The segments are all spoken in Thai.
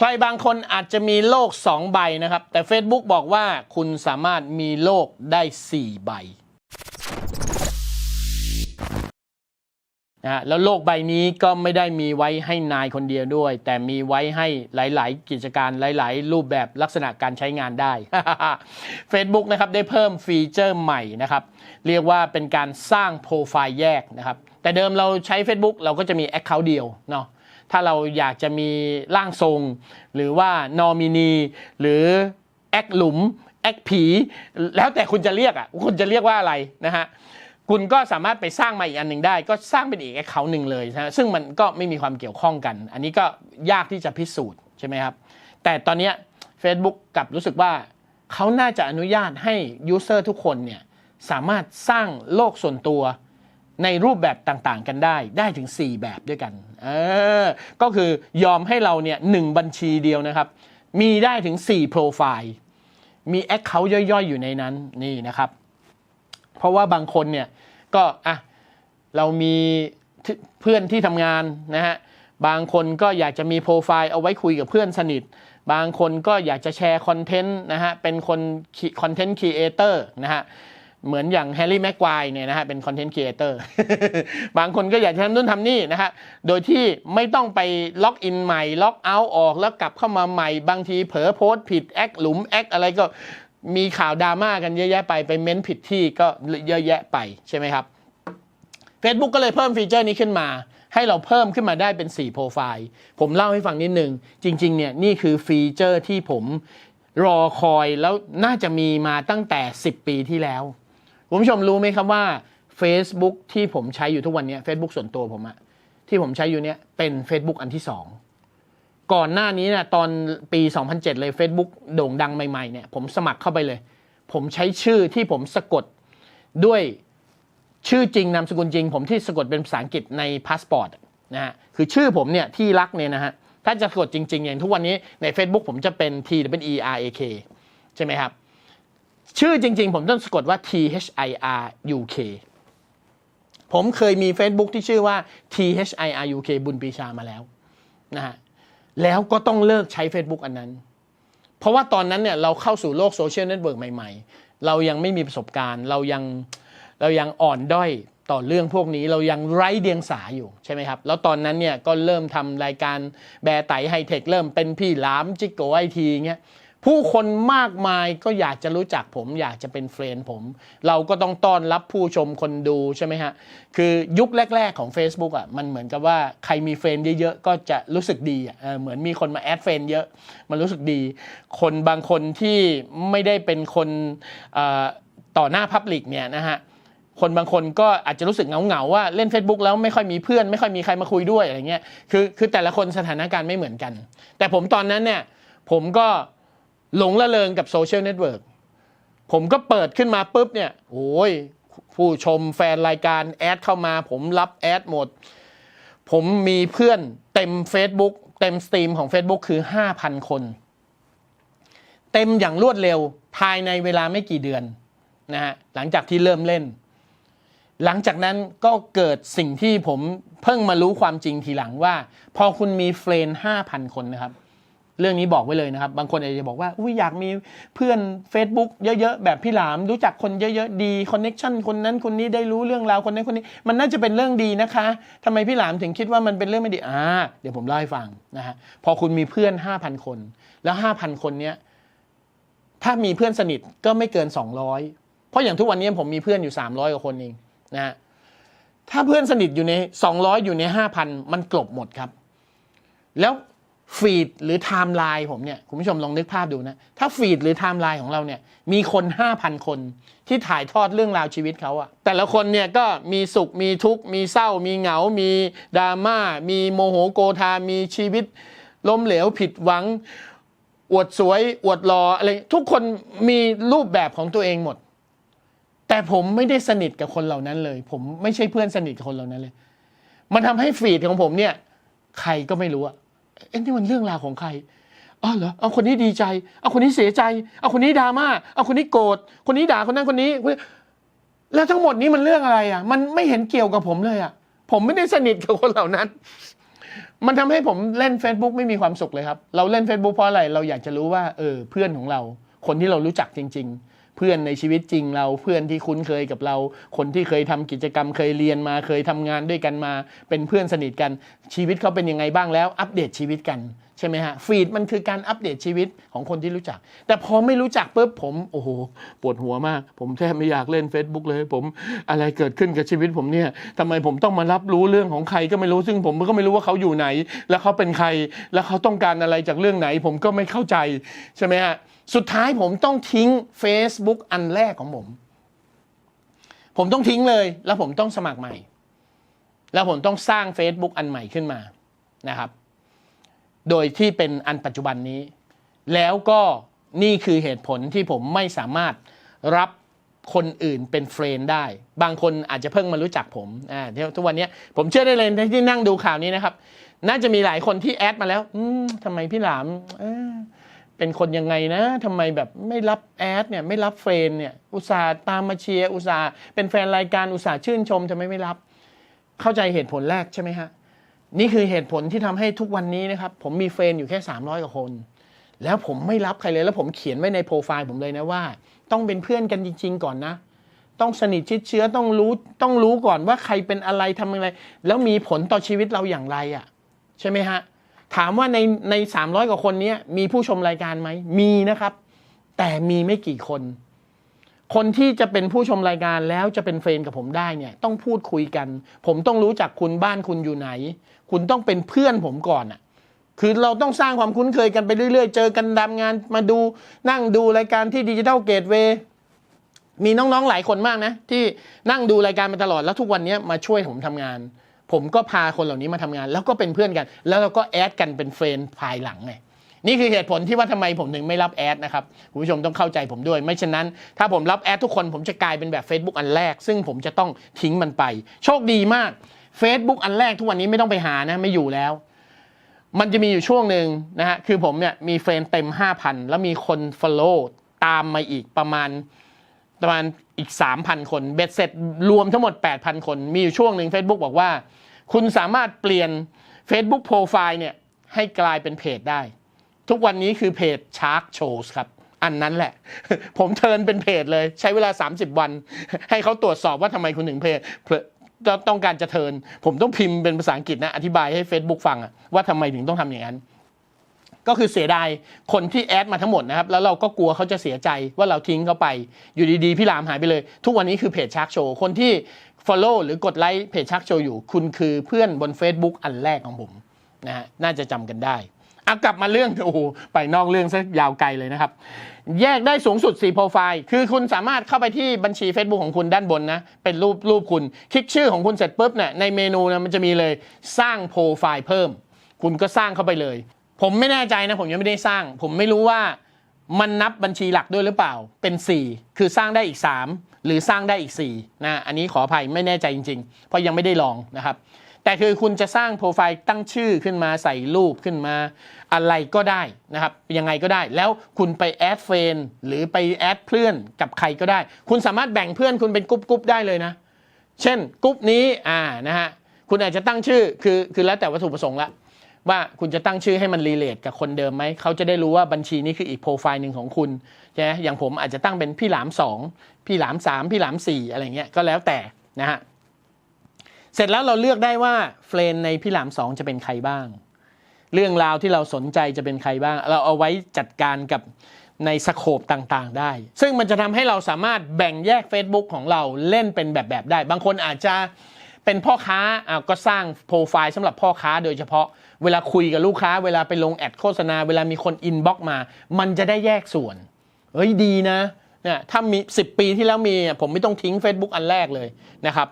ใครบางคนอาจจะมีโลก 2 ใบนะครับ แต่ Facebook บอกว่าคุณสามารถมีโลกได้ 4 ใบนะฮะแล้วโลกใบนี้ก็ไม่ได้มีไว้ให้นายคนเดียวด้วย แต่มีไว้ให้หลาย ๆ กิจการหลาย ๆ รูปแบบลักษณะการใช้งานได้ Facebook นะครับได้เพิ่มฟีเจอร์ใหม่นะครับ เรียกว่าเป็นการสร้างโปรไฟล์แยกนะครับ แต่เดิมเราใช้ Facebook เราก็จะมี Account เดียวเนาะ ถ้าเราอยากจะมีร่างทรง หรือว่านอมินี หรือแอคหลุม แอคผี แล้วแต่คุณจะเรียกอะคุณจะเรียกว่าอะไรนะฮะคุณก็สามารถไปสร้างมาอีกอันหนึ่งได้ ก็สร้างเป็นอีกแอคเคาท์หนึ่งเลยนะะซึ่งมันก็ไม่มีความเกี่ยวข้องกัน อันนี้ก็ยากที่จะพิสูจน์ใช่ไหมครับ แต่ตอนนี้ Facebook กับรู้สึกว่าเขาน่าจะอนุญาตให้ยูเซอร์ทุกคนเนี่ยสามารถสร้างโลกส่วนตัว ในรูปแบบต่างๆ กันได้ได้ถึง 4 แบบด้วยกันเออก็คือยอมให้เราเนี่ยหบัญชีเดียวนะครับ มีได้ถึง 4 โปรไฟล์ มีแอคเคาท์ย่อยๆ อยู่ในนั้นนี่นะครับ เพราะว่าบางคนเนี่ยก็อะเรามีเพื่อนที่ทำงานนะฮะบางคนก็อยากจะมีโปรไฟล์เอาไว้คุยกับเพื่อนสนิท บางคนก็อยากจะแชร์คอนเทนต์นะฮะเป็นคนคอนเทนต์ครีเอเตอร์นะฮะ เหมือนอย่างแฮร์รี่แม็กควายเนี่ยนะฮะเป็นคอนเทนต์ครีเอเตอร์บางคนก็อยากจะทำนู่นทำนี่นะฮะโดยที่ไม่ต้องไปล็อกอินใหม่ล็อกเอาท์ออกแล้วกลับเข้ามาใหม่ บางทีเผลอโพสต์ผิดแอคหลุมแอคอะไรก็มีข่าวดราม่ากันเยอะแยะไปไปเม้นผิดที่ก็เยอะแยะไปใช่ไหมครับ Facebook ก็เลยเพิ่มฟีเจอร์นี้ขึ้นมา ให้เราเพิ่มขึ้นมาได้เป็น 4 โปรไฟล์ ผมเล่าให้ฟังนิดนึง จริง ๆ เนี่ย นี่คือฟีเจอร์ที่ผมรอคอยแล้วน่าจะมีมาตั้งแต่ 10 ปีที่แล้ว คุณผู้ชมรู้ไหมครับว่า Facebook ที่ผมใช้อยู่ทุกวันนี้ Facebook ส่วนตัวผมอะที่ผมใช้อยู่เนี่ยเป็น Facebook อันที่ 2 ก่อนหน้านี้เนี่ยตอนปี 2007 เลย Facebook โด่งดังใหม่ๆเนี่ยผมสมัครเข้าไปเลย ผมใช้ชื่อที่ผมสะกดด้วยชื่อจริงนามสกุลจริง ผมที่สะกดเป็นภาษาอังกฤษในพาสปอร์ตนะฮะคือชื่อผมเนี่ยที่รักเนี่ยนะฮะถ้าจะสะกดจริง ๆ อย่างทุกวันนี้ใน Facebook ผมจะเป็น T W E R A K ใช่ไหมครับ ชื่อจริง ๆ ผมต้องสะกดว่า T H I R U K ผมเคยมี Facebook ที่ชื่อว่า T H I R U K บุญปีชามาแล้วนะฮะแล้วก็ต้องเลิกใช้ Facebook อันนั้น เพราะว่าตอนนั้นเนี่ยเราเข้าสู่โลกโซเชียลเน็ตเวิร์กใหม่ ๆ เรายังไม่มีประสบการณ์ เรายังเรายังอ่อนด้อยต่อเรื่องพวกนี้เรายังไร้เดียงสาอยู่ใช่ไหมครับ แล้วตอนนั้นเนี่ยก็เริ่มทำรายการแบร์ไตไฮเทคเริ่มเป็นพี่หลามจิกโกไอทีเงี้ย ผู้คนมากมายก็อยากจะรู้จักผม อยากจะเป็นเฟรนผม เราก็ต้องต้อนรับผู้ชมคนดูใช่ไหมฮะ คือยุคแรก ๆของ Facebook อะมันเหมือนกับว่าใครมีเฟรนเยอะๆ ก็จะรู้สึกดีอะเหมือนมีคนมาแอดเฟรนเยอะ มันรู้สึกดี คนบางคนที่ไม่ได้เป็นคนต่อหน้าพับลิกเนี่ยนะฮะคนบางคนก็อาจจะรู้สึกเหงาๆว่าเล่น Facebook แล้วไม่ค่อยมีเพื่อน ไม่ค่อยมีใครมาคุยด้วยอะไรเงี้ยคือคือแต่ละคนสถานการณ์ไม่เหมือนกัน แต่ผมตอนนั้นเนี่ยผมก็ หลงละเลงกับโซเชียลเน็ตเวิร์กผมก็เปิดขึ้นมาปุ๊บเนี่ยโอ้ยผู้ชมแฟนรายการแอดเข้ามา ผมรับแอดหมด ผมมีเพื่อนเต็ม Facebook เต็มสตรีมของ Facebook คือ 5,000 คน เต็มอย่างรวดเร็วภายในเวลาไม่กี่เดือนนะฮะหลังจากที่เริ่มเล่น หลังจากนั้นก็เกิดสิ่งที่ผมเพิ่งมารู้ความจริงทีหลังว่า พอคุณมีเฟรนห้าพันคนนะครับ เรื่องนี้บอกไว้เลยนะครับ บางคนอาจจะบอกว่าอุ้ยอยากมีเพื่อน Facebook เยอะๆ แบบพี่หลาม รู้จักคนเยอะๆ ดีคอนเน็ชันคนนั้นคนนี้ได้รู้เรื่องราวคนนั้นคนนี้ มันน่าจะเป็นเรื่องดีนะคะทำไมพี่หลามถึงคิดว่ามันเป็นเรื่องไม่ดีอ่าเดี๋ยวผมเล่าให้ฟังนะฮะพอคุณมีเพื่อน 5,000 คน แล้ว 5,000 คนเนี้ยถ้ามีเพื่อนสนิทก็ไม่เกิน 200 เพราะอย่างทุกวันนี้ผมมีเพื่อนอยู่ 300กว่าคนเองนะฮะถ้าเพื่อนสนิทอยู่ใน 200 อยู่ใน 5,000 มันกลบหมดครับ แล้ว ฟีดหรือไทม์ไลน์ผมเนี่ยคุณผู้ชมลองนึกภาพดูนะ ถ้าฟีดหรือไทม์ไลน์ของเราเนี่ยมีคน 5,000 คนที่ถ่ายทอดเรื่องราวชีวิตเขาอะแต่ละคนเนี่ยก็มีสุขมีทุกข์ มีเศร้า มีเหงา มีดราม่า มีโมโหโกธา มีชีวิต ล้มเหลวผิดหวัง อวดสวย อวดรออะไรทุกคนมีรูปแบบของตัวเองหมด แต่ผมไม่ได้สนิทกับคนเหล่านั้นเลย ผมไม่ใช่เพื่อนสนิทกับคนเหล่านั้นเลย มันทำให้ฟีดของผมเนี่ย ใครก็ไม่รู้อะ เอ็นี่มันเรื่องราวของใครอ๋อเหรอเอาคนนี้ดีใจ เอาคนนี้เสียใจ เอาคนนี้ดราม่า เอาคนนี้โกรธ คนนี้ด่าคนนั้นคนนี้ แล้วทั้งหมดนี้มันเรื่องอะไรอะ มันไม่เห็นเกี่ยวกับผมเลยอะ ผมไม่ได้สนิทกับคนเหล่านั้น มันทำให้ผมเล่น Facebook ไม่มีความสุขเลยครับ เราเล่น Facebook เพราะอะไร เราอยากจะรู้ว่า เออ เพื่อนของเรา คนที่เรารู้จักจริง ๆ เพื่อนในชีวิตจริงเราเพื่อนที่คุ้นเคยกับเรา คนที่เคยทำกิจกรรมเคยเรียนมาเคยทำงานด้วยกันมา เป็นเพื่อนสนิทกันชีวิตเขาเป็นยังไงบ้างแล้ว อัปเดตชีวิตกันใช่ไหมฮะฟีดมันคือการอัปเดตชีวิตของคนที่รู้จัก แต่พอไม่รู้จักปุ๊บผมโอ้โหปวดหัวมาก ผมแทบไม่อยากเล่น Facebook เลย ผมอะไรเกิดขึ้นกับชีวิตผมเนี่ยทำไมผมต้องมารับรู้เรื่องของใครก็ไม่รู้ซึ่งผมก็ไม่รู้ว่าเขาอยู่ไหน แล้วเขาเป็นใคร แล้วเขาต้องการอะไรจากเรื่องไหน ผมก็ไม่เข้าใจใช่ไหมฮะ สุดท้ายผมต้องทิ้ง Facebook อันแรกของผม ผมต้องทิ้งเลย แล้วผมต้องสมัครใหม่ แล้วผมต้องสร้าง Facebook อันใหม่ขึ้นมานะครับ โดยที่เป็นอันปัจจุบันนี้ แล้วก็นี่คือเหตุผลที่ผมไม่สามารถรับคนอื่นเป็นเฟรนได้ บางคนอาจจะเพิ่งมารู้จักผมอ่าเดี๋ยวทุกวันนี้ผมเชื่อได้เลยที่นั่งดูข่าวนี้นะครับ น่าจะมีหลายคนที่แอดมาแล้วอืมทำไมพี่หลาม เป็นคนยังไงนะทำไมแบบไม่รับแอดเนี่ยไม่รับเฟรนเนี่ยอุตส่าห์ตามมาเชียร์อุตส่าห์เป็นแฟนรายการอุตส่าห์ชื่นชมทำไมไม่รับ เข้าใจเหตุผลแรกใช่ไหมฮะนี่คือเหตุผลที่ทำให้ทุกวันนี้นะครับ ผมมีเฟรนอยู่แค่ 300กว่าคน แล้วผมไม่รับใครเลยแล้วผมเขียนไว้ในโปรไฟล์ผมเลยนะว่า ต้องเป็นเพื่อนกันจริง ๆ ก่อนนะ ต้องสนิทชิดเชื้อต้องรู้ต้องรู้ก่อนว่าใครเป็นอะไรทำอะไร แล้วมีผลต่อชีวิตเราอย่างไรอะ่ะ ใช่ไหมฮะ ถามว่าในใน300กว่าคนนี้มีผู้ชมรายการไหม มีนะครับ แต่มีไม่กี่คน คนที่จะเป็นผู้ชมรายการแล้วจะเป็นเฟรนกับผมได้เนี่ย ต้องพูดคุยกัน ผมต้องรู้จักคุณบ้านคุณอยู่ไหน คุณต้องเป็นเพื่อนผมก่อนอะคือเราต้องสร้างความคุ้นเคยกันไปเรื่อยๆ เจอกันตามงานมาดูนั่งดูรายการที่ดิจิทัลเกตเวย์มีน้องๆหลายคนมากนะ ที่นั่งดูรายการมาตลอดแล้วทุกวันนี้มาช่วยผมทำงาน ผมก็พาคนเหล่านี้มาทำงาน แล้วก็เป็นเพื่อนกัน แล้วเราก็แอดกันเป็นเฟรนด์ภายหลังไงนี่คือเหตุผลที่ว่าทำไมผมถึงไม่รับแอดนะครับคุณผู้ชมต้องเข้าใจผมด้วย ไม่เช่นนั้น ถ้าผมรับแอดทุกคนผมจะกลายเป็นแบบ Facebook อันแรก ซึ่งผมจะต้องทิ้งมันไป โชคดีมาก Facebook อันแรกทุกวันนี้ไม่ต้องไปหานะไม่อยู่แล้ว มันจะมีอยู่ช่วงหนึ่งนะฮะคือผมเนี่ยมีเฟรนด์เต็ม 5,000 แล้วมีคน follow ตามมาอีกประมาณ ประมาณอีก 3,000 คนเบ็ดเสร็จรวมทั้งหมด 8,000 คน มีอยู่ช่วงหนึ่ง Facebook บอกว่า คุณสามารถเปลี่ยน Facebook Profile เนี่ยให้กลายเป็นเพจได้ ทุกวันนี้คือเพจ Shark Shows ครับอันนั้นแหละ ผมเทินเป็นเพจเลย ใช้เวลา 30 วัน ให้เขาตรวจสอบว่าทำไมคุณถึงเพจเพจต้องการจะเทิน ผมต้องพิมพ์เป็นภาษาอังกฤษนะ อธิบายให้ Facebook ฟังว่าทำไมถึงต้องทำอย่างนั้น ก็คือเสียดายคนที่แอดมาทั้งหมดนะครับ แล้วเราก็กลัวเขาจะเสียใจว่าเราทิ้งเขาไป อยู่ดีๆ พี่รามหายไปเลย ทุกวันนี้คือเพจชักโชว์ คนที่ Follow หรือกดไลค์เพจชักโชว์อยู่ คุณคือเพื่อนบน Facebook อันแรกของผมนะฮะน่าจะจำกันได้เอากลับมาเรื่องโอ้โหไปนอกเรื่องซะยาวไกลเลยนะครับ แยกได้สูงสุด 4 โปรไฟล์ คือคุณสามารถเข้าไปที่บัญชี Facebook ของคุณด้านบนนะ เป็นรูปรูปคุณ คลิกชื่อของคุณเสร็จปุ๊บเนี่ยในเมนูนะมันจะมีเลยสร้างโปรไฟล์เพิ่ม คุณก็สร้างเข้าไปเลย ผมไม่แน่ใจนะผมยังไม่ได้สร้าง ผมไม่รู้ว่ามันนับบัญชีหลักด้วยหรือเปล่าเป็น 4 คือสร้างได้อีก 3 หรือสร้างได้อีก4นะอันนี้ขออภัยไม่แน่ใจจริงๆ เพราะยังไม่ได้ลองนะครับ แต่คือคุณจะสร้างโปรไฟล์ตั้งชื่อขึ้นมาใส่รูปขึ้นมา อะไรก็ได้นะครับยังไงก็ได้ แล้วคุณไปแอดเฟนหรือไปแอดเพื่อนกับใครก็ได้ คุณสามารถแบ่งเพื่อนคุณเป็นกรุ๊ปๆได้เลยนะ เช่นกรุ๊ปนี้อ่านะฮะคุณอาจจะตั้งชื่อคือคือแล้วแต่วัตถุประสงค์ละ ว่าคุณจะตั้งชื่อให้มันรีเลทกับคนเดิมไหม เขาจะได้รู้ว่าบัญชีนี้คืออีกโปรไฟล์หนึ่งของคุณใช่ไหมอย่างผมอาจจะตั้งเป็นพี่หลามสองพี่หลามสามพี่หลามสี่อะไรเงี้ยก็แล้วแต่นะฮะเสร็จแล้วเราเลือกได้ว่าเฟรนในพี่หลามสองจะเป็นใครบ้าง เรื่องราวที่เราสนใจจะเป็นใครบ้าง เราเอาไว้จัดการกับในสโคปต่างๆ ได้ ซึ่งมันจะทำให้เราสามารถแบ่งแยก Facebook ของเราเล่นเป็นแบบๆได้ บางคนอาจจะเป็นพ่อค้าอ่าก็สร้างโปรไฟล์สำหรับพ่อค้าโดยเฉพาะ เวลาคุยกับลูกค้า เวลาไปลงแอดโฆษณา เวลามีคนอินบ็อกมา มันจะได้แยกส่วน เฮ้ยดีนะเนี่ยถ้ามี 10 ปีที่แล้วมีผมไม่ต้องทิ้ง Facebook อันแรกเลยนะครับ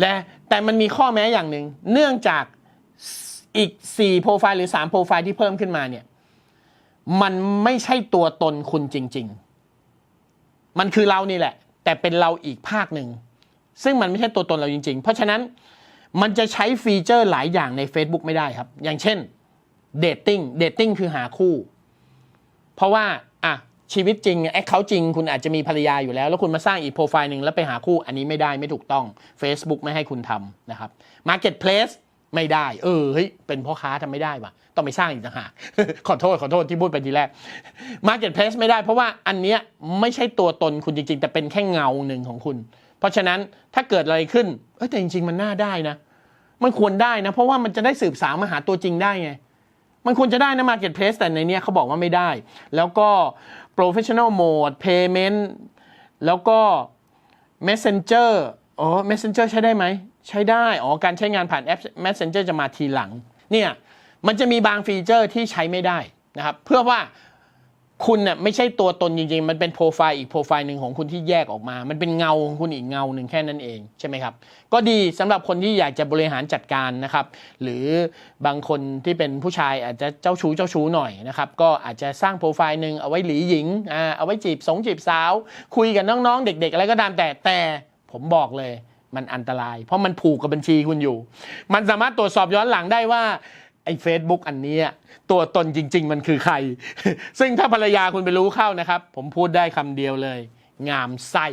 และแต่มันมีข้อแม้อย่างหนึ่งเนื่องจากอีก 4 โปรไฟล์หรือ 3 โปรไฟล์ที่เพิ่มขึ้นมาเนี่ยมันไม่ใช่ตัวตนคุณจริง ๆ มันคือเรานี่แหละ แต่เป็นเราอีกภาคหนึ่ง ซึ่งมันไม่ใช่ตัวตนเราจริง ๆ เพราะฉะนั้น มันจะใช้ฟีเจอร์หลายอย่างใน Facebook ไม่ได้ครับ อย่างเช่นเดทติ้งเดทติ้งคือหาคู่ เพราะว่าอะชีวิตจริงแอคเคาท์จริง คุณอาจจะมีภรรยาอยู่แล้ว แล้วคุณมาสร้างอีกโปรไฟล์หนึ่งแล้วไปหาคู่ อันนี้ไม่ได้ไม่ถูกต้อง Facebook ไม่ให้คุณทำนะครับ Marketplace ไม่ได้ เออเฮ้ยเป็นพ่อค้าทำไม่ได้ว่ะ ต้องไปสร้างอีกต่างหากขอโทษขอโทษที่พูดไปทีแรก Marketplace ไม่ได้เพราะว่าอันเนี้ยไม่ใช่ตัวตนคุณจริงๆ แต่เป็นแค่เงาหนึ่งของคุณ เพราะฉะนั้นถ้าเกิดอะไรขึ้นเอ้แต่จริง ๆ มันน่าได้นะ มันควรได้นะ เพราะว่ามันจะได้สืบสาวมาหาตัวจริงได้ไง มันควรจะได้นะ Marketplace แต่ในเนี้ยเขาบอกว่าไม่ได้ แล้วก็ Professional Mode Payment แล้วก็ Messenger อ๋อ Messenger ใช้ได้ไหม ใช้ได้ อ๋อ การใช้งานผ่านแอป Messenger จะมาทีหลัง เนี่ย มันจะมีบางฟีเจอร์ที่ใช้ไม่ได้นะครับ เพื่อว่า คุณเนี่ยไม่ใช่ตัวตนจริงๆ มันเป็นโปรไฟล์อีกโปรไฟล์หนึ่งของคุณที่แยกออกมา มันเป็นเงาของคุณอีกเงาหนึ่งแค่นั้นเองใช่ไหมครับ ก็ดีสำหรับคนที่อยากจะบริหารจัดการนะครับ หรือบางคนที่เป็นผู้ชายอาจจะเจ้าชู้เจ้าชู้หน่อยนะครับ ก็อาจจะสร้างโปรไฟล์หนึ่งเอาไว้หลีหญิง อ่า เอาไว้จีบสงจีบสาว คุยกับน้องๆ เด็ก ๆ อะไรก็ตามแต่ แต่ผมบอกเลย มันอันตราย เพราะมันผูกกับบัญชีคุณอยู่ มันสามารถตรวจสอบย้อนหลังได้ว่า ไอ้เฟซบุ๊กอันเนี้ยตัวตนจริง ๆ มันคือใคร ซึ่งถ้าภรรยาคุณไปรู้เข้านะครับ ผมพูดได้คำเดียวเลย งามไส้